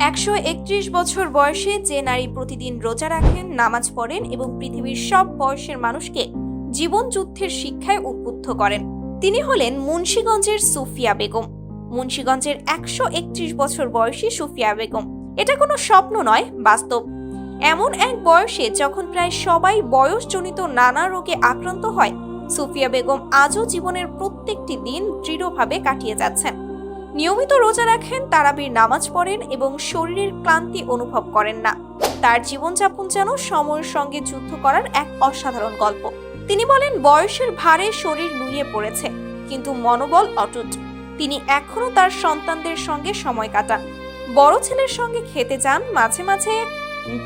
একশো একত্রিশ বছর বয়সে যে নারী প্রতিদিন রোজা রাখেন, নামাজ পড়েন এবং পৃথিবীর সব বয়সের মানুষকে জীবন যুদ্ধের শিক্ষায় উদ্বুদ্ধ করেন। তিনি হলেন মুন্সীগঞ্জের সুফিয়া বেগম। মুন্সীগঞ্জের একশো একত্রিশ বছর বয়সী সুফিয়া বেগম। এটা কোনো স্বপ্ন নয়, বাস্তব। এমন এক বয়সে যখন প্রায় সবাই বয়সজনিত নানা রোগে আক্রান্ত হয়, সুফিয়া বেগম আজও জীবনের প্রত্যেকটি দিন দৃঢ়ভাবে কাটিয়ে যাচ্ছেন। নিয়মিত রোজা রাখেন, তারাবির নামাজ পড়েন এবং শরীরের ক্লান্তি অনুভব করেন না। তার জীবনযাপন যেন সময়ের সঙ্গে যুদ্ধ করার এক অসাধারণ গল্প। তিনি বলেন, বয়সের ভারে শরীর নুয়ে পড়েছে, কিন্তু মনোবল অটুট। তিনি এখনও তার সন্তানদের সঙ্গে সময় কাটান। বড় ছেলের সঙ্গে খেতে যান, মাঝে মাঝে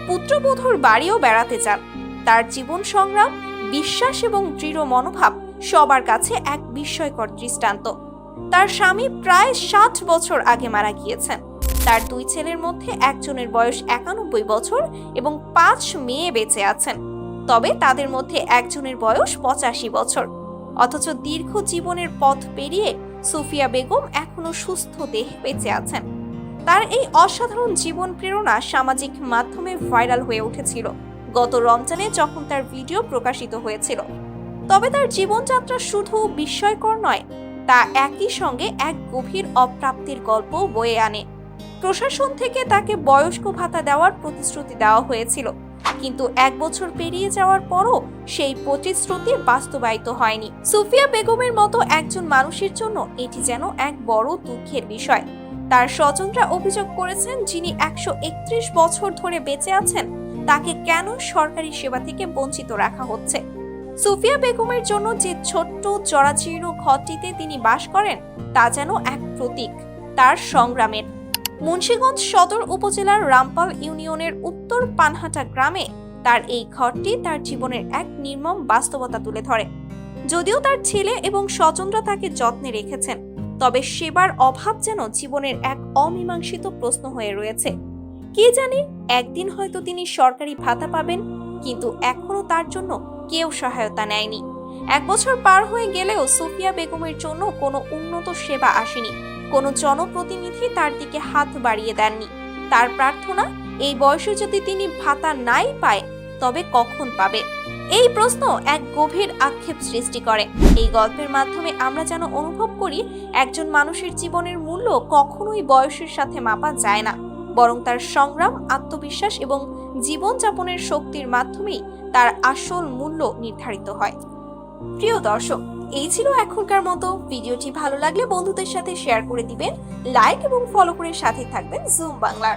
পুত্রবধূর বাড়িও বেড়াতে যান। তার জীবন সংগ্রাম, বিশ্বাস এবং দৃঢ় মনোভাব সবার কাছে এক বিস্ময়কর দৃষ্টান্ত। তার স্বামী প্রায় ষাট বছর আগে মারা গিয়েছেন। তার দুই ছেলের মধ্যে একজনের বয়স একানব্বই বছর এবং পাঁচ মেয়ে বেঁচে আছেন। তবে তাদের মধ্যে একজনের বয়স পঁচাশি বছর। অথচ দীর্ঘ জীবনের পথ পেরিয়ে সুফিয়া বেগম এখনও সুস্থ দেহ বেঁচে আছেন। তার এই অসাধারণ জীবন প্রেরণা সামাজিক মাধ্যমে ভাইরাল হয়ে উঠেছিল। গত রমজানে যখন তার ভিডিও প্রকাশিত হয়েছিল। তবে তার জীবনযাত্রা শুধু বিস্ময়কর নয় তা একই সঙ্গে এক গভীর অপ্রাপ্তির গল্প বয়ে আনে। প্রশাসন থেকে তাকে বয়স্ক ভাতা দেওয়ার প্রতিশ্রুতি দেওয়া হয়েছিল। কিন্তু এক বছর পেরিয়ে যাওয়ার পরও সেই প্রতিশ্রুতি বাস্তবায়িত হয়নি। সুফিয়া বেগমের মতো একজন মানুষের জন্য এটি যেন এক বড় দুঃখের বিষয়। তার স্বজনরা অভিযোগ করেছেন, যিনি একশো একত্রিশ বছর ধরে বেঁচে আছেন, তাকে কেন সরকারি সেবা থেকে বঞ্চিত রাখা হচ্ছে? সুফিয়া বেগমের জন্য যে ছোট্ট জরাজীর্ণ ঘরটিতে তিনি বাস করেন, তা যেন এক প্রতীক, তার সংগ্রামের। মুন্সীগঞ্জ সদর উপজেলার রামপাল ইউনিয়নের উত্তর পানহাটা গ্রামে তার এই ঘরটি তার জীবনের এক নির্মম বাস্তবতা তুলে ধরে। যদিও তার ছেলে এবং স্বজনরা তাকে যত্নে রেখেছেন, তবে সেবার অভাব যেন জীবনের এক অমীমাংসিত প্রশ্ন হয়ে রয়েছে। কে জানে, একদিন হয়তো তিনি সরকারি ভাতা পাবেন, কিন্তু এখনও তার জন্য কেউ সহায়তা নেয়নি। এক বছর পার হয়ে গেলেও সুফিয়া বেগমের জন্য কোনো উন্নত সেবা আসেনি। কোনো জনপ্রতিনিধি তার দিকে হাত বাড়িয়ে দেননি। তার প্রার্থনা, এই বয়সে যদি তিনি ভাতা নাই পায়, তবে কখন পাবে? এই প্রশ্ন এক গভীর আক্ষেপ সৃষ্টি করে। এই গল্পের মাধ্যমে আমরা যেন অনুভব করি, একজন মানুষের জীবনের মূল্য কখনোই বয়সের সাথে মাপা যায় না। বরং তার সংগ্রাম, আত্মবিশ্বাস এবং জীবনযাপনের শক্তির মাধ্যমেই তার আসল মূল্য নির্ধারিত হয়। প্রিয় দর্শক, এই ছিল এখনকার মতো। ভিডিওটি ভালো লাগলে বন্ধুদের সাথে শেয়ার করে দিবেন, লাইক এবং ফলো করে সাথে থাকবেন জুম বাংলার।